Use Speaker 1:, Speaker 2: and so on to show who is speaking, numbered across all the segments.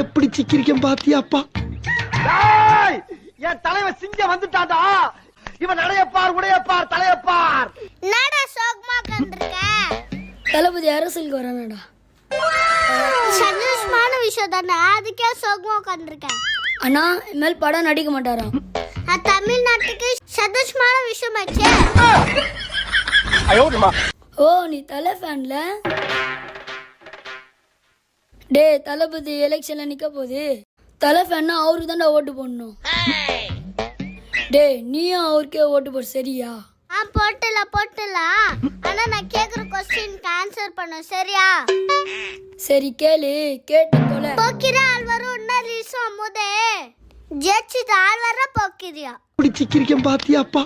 Speaker 1: எப்படி சிக்கிரிக்கம் பாத்தியாப்பா
Speaker 2: டேய், என் தலைவன் சிங்கம் வந்துட்டான்டா. இவன் நடையப்பார் உடையப்பார் தலையப்பார்.
Speaker 3: என்னடா சோகமா கண்டிருக்க
Speaker 4: தளபதி அரசியலுக்கு வரானடா.
Speaker 3: சந்தோஷமான விஷயம் தானே அதுக்கே சோகமா உட்காந்துருக்கேன்
Speaker 4: அண்ணா இனிமேல் படம் நடிக்க மாட்டாராம்
Speaker 3: தமிழ்நாட்டுக்கு சந்தோஷமான விஷயம் ஆச்சே.
Speaker 4: ஓ நீ தலை ஃபேன்ல டே தளபதி எலெக்ஷன்ல நிக்க போகுது. தலை ஃபேன்னா அவருக்கு தான்டா ஓட்டு போடணும். டே நீயும் அவருக்கே ஓட்டு போடு சரியா?
Speaker 3: ஆ போட்டுல போட்டுலாம் ஆனா நான் கேக்குற கொஸ்டினுக்கு ஆன்சர் பண்ணும் சரியா?
Speaker 4: சரி கேளு கேட்டு தொலை.
Speaker 3: போக்கிற ஆள் வரும் இன்னும் ரீசம் அம்முதே ஜெயிச்சுது ஆள் வர போக்கிறியா?
Speaker 1: எப்படி சிக்கிரிக்கம் பாத்தியாப்பா?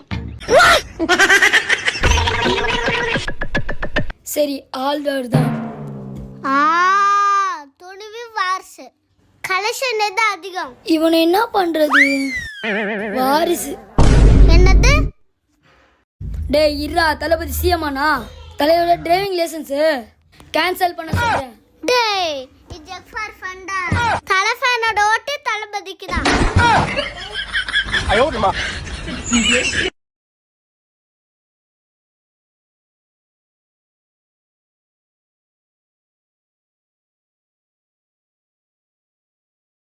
Speaker 4: சரி ஆல்வர் தான்.
Speaker 3: ஆ வாரிசு. கலெக்ஷன் எது அதிகம்?
Speaker 4: இவனை என்ன பண்றது? வாரிசு.
Speaker 3: என்னது?
Speaker 4: டே இருடா தளபதி சிஎம்மாண்ணா தலைவரோட டிரைவிங் லைசன்ஸ் கேன்சல் பண்ண சொல்றேன்.
Speaker 3: டேய் இது ஜஃபார் ஃபண்டா தலை ஃபேனோட ஓட்டு தளபதிக்கு தான்.